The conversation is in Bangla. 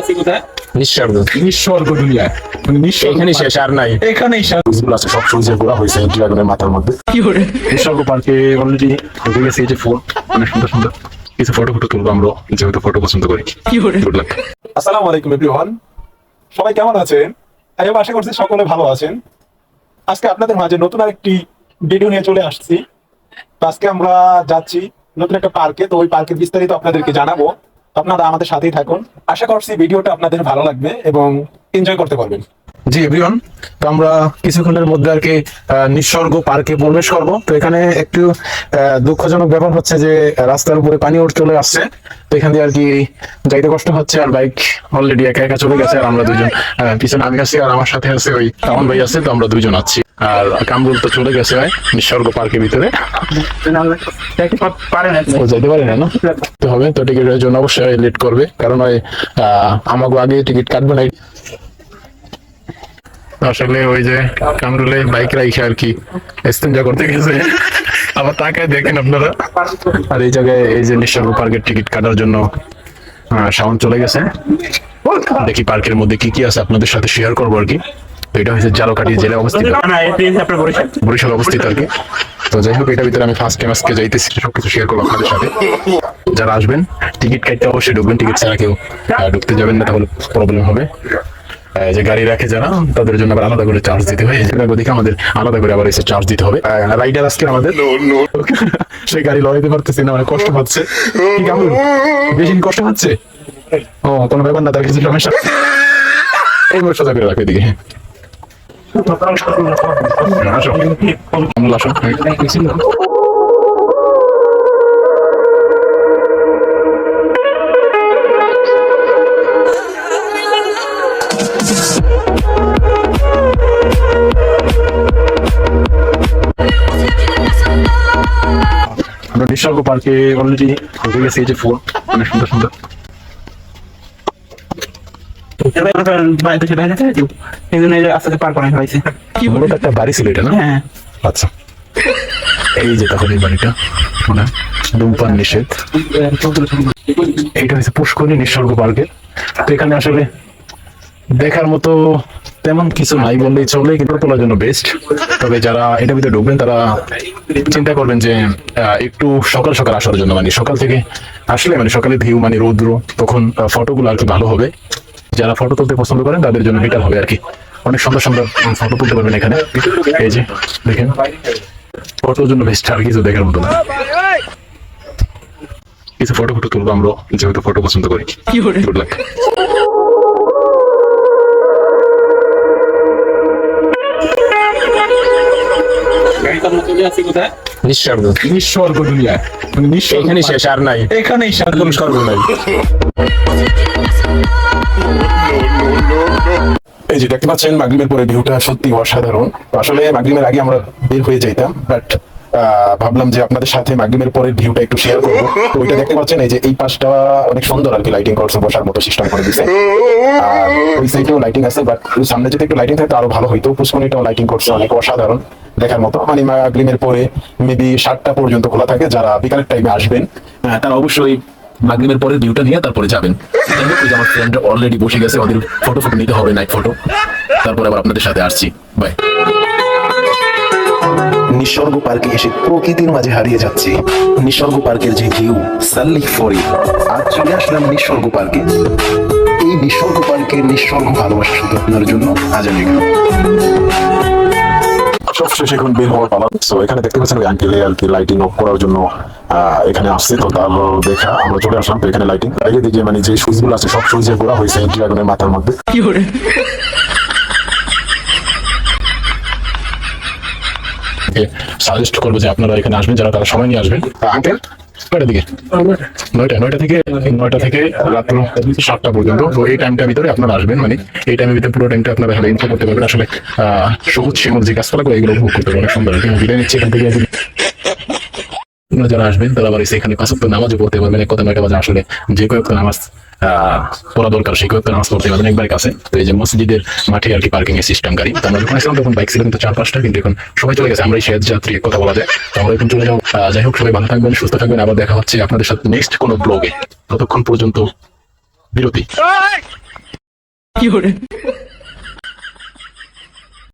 চলে কোথায়? নিঃস্বর্গ মানে এখানে শেষ আর নাই। এখানেই ফুলগুলো আছে সব সূর্যের গোড়া হয়েছে ড্রাগনের মাথার মধ্যে। নিঃসর্গ পার্কে অলরেডি ঢুকে গেছে এই যে ফুল অনেক সুন্দর সুন্দর। কিছু ফটো ফটো তুলবো আমরা যেহেতু ফটো পছন্দ করি। গুড লাক আসসালামু আলাইকুম এভরিওয়ান সবাই কেমন আছেন? আমি আশা করছি সকলে ভালো আছেন। আজকে আপনাদের মাঝে নতুন আরেকটি ভিডিও নিয়ে চলে আসছি। তো আজকে আমরা যাচ্ছি নতুন একটা পার্কে তো ওই পার্কের বিস্তারিত আপনাদেরকে জানাব। আপনারা আমাদের সাথেই থাকুন। আশা করছি ভিডিওটা আপনাদের ভালো লাগবে এবং এনজয় করতে পারবেন। জি এভরিওয়ান তো আমরা কিছুক্ষণের মধ্যে আর কি নিঃসর্গ পার্কে প্রবেশ করব। তো এখানে একটু দুঃখজনক ব্যাপার হচ্ছে যে, রাস্তার উপরে পানি উঠে চলে আসছে। তো এখান দিয়ে আর কি যাইতে কষ্ট হচ্ছে আর বাইক অলরেডি একা একা চলে গেছে আর আমরা দুজন পিছনে আমি আছি আর আমার সাথে আছে ওই রামন ভাই আছে, তো আমরা দুজন আছি। আর কামরুল তো চলে গেছে ভাই, নিঃসর্গ পার্কের ভিতরে। যাইতে পারে না তো হবে, তো টিকিটের জন্য অবশ্যই লেট করবে। কারণ ওই আমাকে আগে টিকিট কাটবে না। আসলে ওই যে কামরুলে বাইক রাইখে আর কি এক্সচেঞ্জ করতে গেছে। আবার তাকায় দেখেন আপনারা। আর এই জায়গায় এই যে নিঃসর্গ পার্কের টিকিট কাটার জন্য শাওন চলে গেছে। দেখি পার্কের মধ্যে কি কি আছে আপনাদের সাথে শেয়ার করব আর কি। তো এটা হচ্ছে জালকাটি জেলায় অবস্থিত। বরিশাল। অবস্থিত আর কি। তো যাই হোক এটার ভিতরে আমি ফার্স্ট টাইম আজকে যাইতেছি সবকিছু শেয়ার করব আপনাদের সাথে। যারা আসবেন টিকিট কাটতে অবশ্যই ঢুকবেন। টিকিট ছাড়া কেউ ঢুকতে যাবেন না তাহলে প্রবলেম হবে। যে গাড়ি রাখে যারা তাদের জন্য আবার আলাদা করে চার্জ দিতে হয়। ওদিকে আমাদের আলাদা করে আবার এসে চার্জ দিতে হবে। রাইডার আজকে আমাদের সেই গাড়ি লড়াইতে পারতেছে না মানে কষ্ট পাচ্ছে। বেশি কষ্ট পাচ্ছে? ও কোনো ব্যাপার না তার কিছু সমস্যা এই সোজা করে রাখো এদিকে। আসো। আসো। নিঃসর্গ পার্কে অলরেডি ঢুকে গেছি এই যে ফুল অনেক সুন্দর সুন্দর। একটা বাড়ি ছিল এটা না? আচ্ছা। এই যে তখন এই বাড়িটা মানে ধূমপান নিষেধ। এইটা হচ্ছে পুষ্করী নিঃসর্গ পার্কের। তো এখানে আসলে দেখার মতো তেমন কিছু নাই বললেই চলে কিন্তু তোলার জন্য বেস্ট তবে যারা এটার ভিতরে ঢুকবেন তারা চিন্তা করবেন যে একটু সকাল সকাল আসার জন্য মানে সকাল থেকে আসলে মানে সকালে ভিউ মানে রৌদ্র তখন ফটোগুলো আর কি ভালো হবে। যারা ফটো তুলতে পছন্দ করেন তাদের জন্য বেটার হবে আর কি। অনেক সুন্দর সুন্দর ফটো তুলতে পারবেন এখানে। এই যে দেখেন। ফটোর জন্য বেস্ট আর কিছু দেখার মতো না। কিছু ফটো ফটো তুলবো আমরা যেহেতু ফটো পছন্দ করি। গুড লাক কোথায়? নিঃস্বার্থ নিঃস্বর্গ দুনিয়ায় মানে নিঃস্বর্গ এখানে শেষ আর নাই। এখানেই সাধারণ স্বর্গ নাই। এই যে দেখতে পাচ্ছেন মাগরিবের পরে ভিউটা সত্যি অসাধারণ। আসলে মাগরিবের আগে আমরা বের হয়ে যাইতাম বাট ভাবলাম যে আপনাদের সাথে মাগরিবের পরে ভিউটা একটু শেয়ার করব। তো ওইটা দেখতে পাচ্ছেন, এই যে এই পাশটা অনেক সুন্দর আর কি লাইটিং করছে, বসার মতো সিস্টেম করে দিছে। আর ওই সাইডেও লাইটিং আছে বাট সামনে যদি একটু লাইটিং থাকতো আরও ভালো হইতো। পুষ্কনিটাও লাইটিং করছে অনেক অসাধারণ দেখার মতো। মানে মাগরিবের পরে মেবি সাতটা পর্যন্ত খোলা থাকে, যারা বিকালের টাইমে আসবেন তারা অবশ্যই মাগরিবের পরে ভিউটা নিয়ে তারপরে যাবেন। আমার ফ্রেন্ড অলরেডি বসে গেছে, ওদের ফটো ফটো নিতে হবে নাইট ফটো তারপরে আবার আপনাদের সাথে আসছি। বাই নিসর্গ পার্কে এসে প্রকৃতির মাঝে হারিয়ে যাচ্ছি। নিসর্গ পার্কের যে ভিউ সাল্লিক ফরি। আজ চলে আসলাম নিসর্গ পার্কে। এই নিসর্গ পার্কের নিসর্গ ভালোবাসা শুধু আপনার জন্য, আজ আমি সবশেষে এখন বের হওয়ার পালা। তো এখানে দেখতে পাচ্ছেন ওই আঙ্কেলে আর কি লাইটিং অফ করার জন্য এখানে আসছে। তো তার দেখা, আমরা চলে আসলাম। তো এখানে লাইটিং বাইরে দিকে মানে যে সুইচগুলো আছে, সব সুইচের গোড়া হয়েছে ড্রাগনের মাথার মধ্যে। সাজেস্ট করব যে আপনারা এখানে আসবেন, যারা তারা সময় নিয়ে আসবেন। আঙ্কেল দিকে। নয়টা নয়টা থেকে নয়টা থেকে রাত সাতটা পর্যন্ত। তো এই টাইমটার ভিতরে আপনারা আসবেন মানে এই টাইমের ভিতরে পুরো টাইমটা আপনারা ইনফো করতে পারবেন। আসলে সবুজ শিমুল যে গাছপালা করে এগুলো উপভোগ করতে পারবেন। সুন্দর এখান থেকে। যারা আসবেন তারা আবার এসে এখানে পাঁচ ওয়াক্ত নামাজও পড়তে পারবেন। এক কথা নয়টা বাজে আসলে যে কয়েকটা নামাজ আহ, পড়া দরকার সেই কয়েকটা নামাজ পড়তে পারবেন একবার কাছে। তো এই যে মসজিদের মাঠে আর কি পার্কিং এর সিস্টেম গাড়ি। তো আমরা যখন আসলাম তখন বাইক ছিল কিন্তু চার পাঁচটা কিন্তু এখন সবাই চলে গেছে। আমরা এই শেষ যাত্রী কথা বলা যায়। তো আমরা এখন চলে যাও যাই হোক সবাই ভালো থাকবেন সুস্থ থাকবেন। আবার দেখা হচ্ছে আপনাদের সাথে নেক্সট কোনো ব্লগে ততক্ষণ পর্যন্ত বিরতি।